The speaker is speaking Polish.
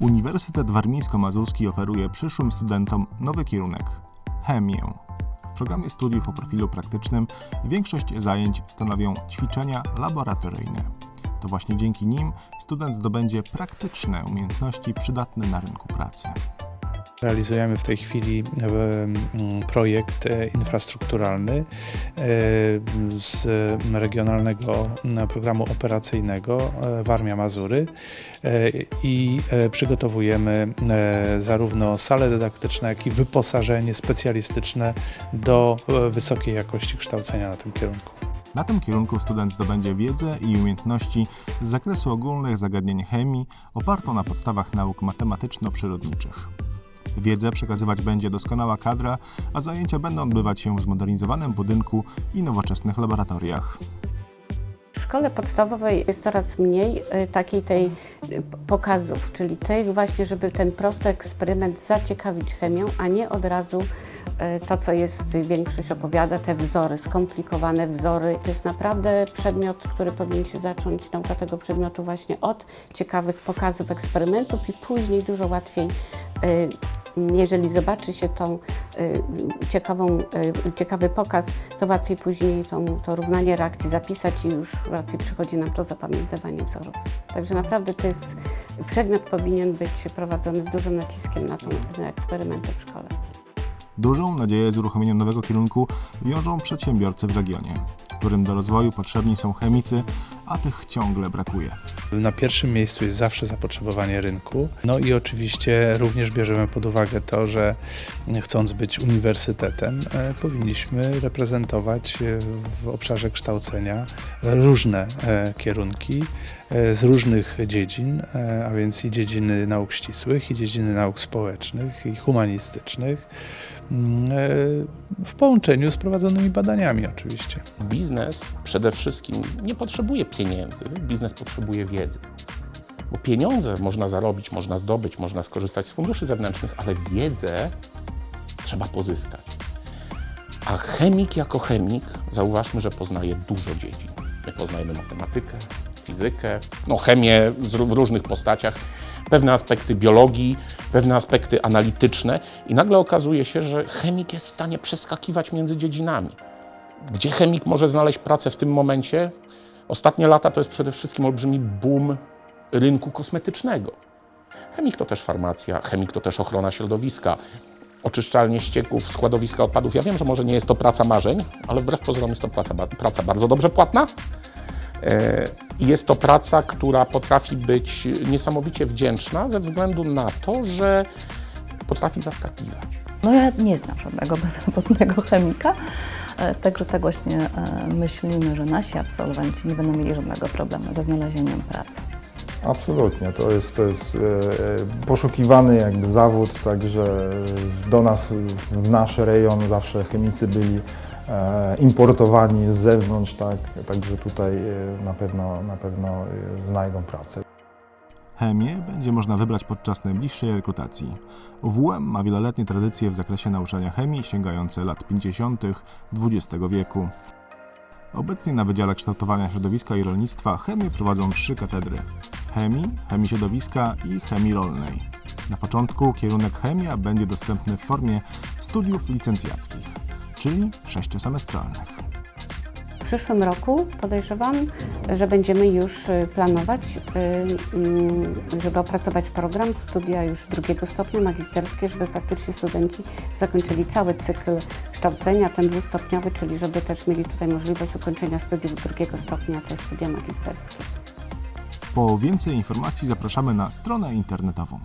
Uniwersytet Warmińsko-Mazurski oferuje przyszłym studentom nowy kierunek chemię. W programie studiów o profilu praktycznym większość zajęć stanowią ćwiczenia laboratoryjne. To właśnie dzięki nim student zdobędzie praktyczne umiejętności przydatne na rynku pracy. Realizujemy w tej chwili e, m, projekt e, infrastrukturalny e, z regionalnego m, programu operacyjnego Warmia Mazury i przygotowujemy zarówno sale dydaktyczne, jak i wyposażenie specjalistyczne do wysokiej jakości kształcenia na tym kierunku. Na tym kierunku student zdobędzie wiedzę i umiejętności z zakresu ogólnych zagadnień chemii opartą na podstawach nauk matematyczno-przyrodniczych. Wiedzę przekazywać będzie doskonała kadra, a zajęcia będą odbywać się w zmodernizowanym budynku i nowoczesnych laboratoriach. W szkole podstawowej jest coraz mniej y, takiej tej y, pokazów, czyli tych właśnie, żeby ten prosty eksperyment zaciekawić chemią, a nie od razu y, to, co jest, większość opowiada, te wzory, skomplikowane wzory. To jest naprawdę przedmiot, który powinien się zacząć, nauka tego przedmiotu właśnie od ciekawych pokazów, eksperymentów i później dużo łatwiej jeżeli zobaczy się tą y, ciekawą, y, ciekawy pokaz, to łatwiej później tą, to równanie reakcji zapisać i już łatwiej przychodzi nam to zapamiętywanie wzorów. Także naprawdę to jest, przedmiot powinien być prowadzony z dużym naciskiem na, tą, na eksperymenty w szkole. Dużą nadzieję z uruchomieniem nowego kierunku wiążą przedsiębiorcy w regionie, którym do rozwoju potrzebni są chemicy, a tych ciągle brakuje. Na pierwszym miejscu jest zawsze zapotrzebowanie rynku. No i oczywiście również bierzemy pod uwagę to, że chcąc być uniwersytetem, e, powinniśmy reprezentować e, w obszarze kształcenia różne e, kierunki z różnych dziedzin, e, a więc i dziedziny nauk ścisłych, i dziedziny nauk społecznych, i humanistycznych, mm, e, w połączeniu z prowadzonymi badaniami oczywiście. Biznes przede wszystkim nie potrzebuje pieniędzy, biznes potrzebuje wiedzy. Bo pieniądze można zarobić, można zdobyć, można skorzystać z funduszy zewnętrznych, ale wiedzę trzeba pozyskać. A chemik jako chemik, zauważmy, że poznaje dużo dziedzin. My poznajemy matematykę, fizykę, no chemię w różnych postaciach, pewne aspekty biologii, pewne aspekty analityczne i nagle okazuje się, że chemik jest w stanie przeskakiwać między dziedzinami. Gdzie chemik może znaleźć pracę w tym momencie? Ostatnie lata to jest przede wszystkim olbrzymi boom rynku kosmetycznego. Chemik to też farmacja, chemik to też ochrona środowiska, oczyszczalnie ścieków, składowiska odpadów. Ja wiem, że może nie jest to praca marzeń, ale wbrew pozorom jest to praca, praca bardzo dobrze płatna. E, Jest to praca, która potrafi być niesamowicie wdzięczna ze względu na to, że potrafi zaskakiwać. No ja nie znam żadnego bezrobotnego chemika, e, także tak właśnie e, myślimy, że nasi absolwenci nie będą mieli żadnego problemu ze znalezieniem pracy. Absolutnie, to jest, to jest poszukiwany jakby zawód, także do nas, w nasz rejon zawsze chemicy byli importowani z zewnątrz, tak, także tutaj e, na pewno, na pewno e, znajdą pracę. Chemię będzie można wybrać podczas najbliższej rekrutacji. UWM ma wieloletnie tradycje w zakresie nauczania chemii sięgające lat 50. XX wieku. Obecnie na Wydziale Kształtowania Środowiska i Rolnictwa chemię prowadzą trzy katedry: chemii, chemii środowiska i chemii rolnej. Na początku kierunek chemia będzie dostępny w formie studiów licencjackich, czyli sześciosemestralnych. W przyszłym roku podejrzewam, że będziemy już y, planować, y, mm, żeby opracować program studia już drugiego stopnia magisterskie, żeby faktycznie studenci zakończyli cały cykl kształcenia, ten dwustopniowy, czyli żeby też mieli tutaj możliwość ukończenia studiów drugiego stopnia, te studia magisterskie. Po więcej informacji zapraszamy na stronę internetową.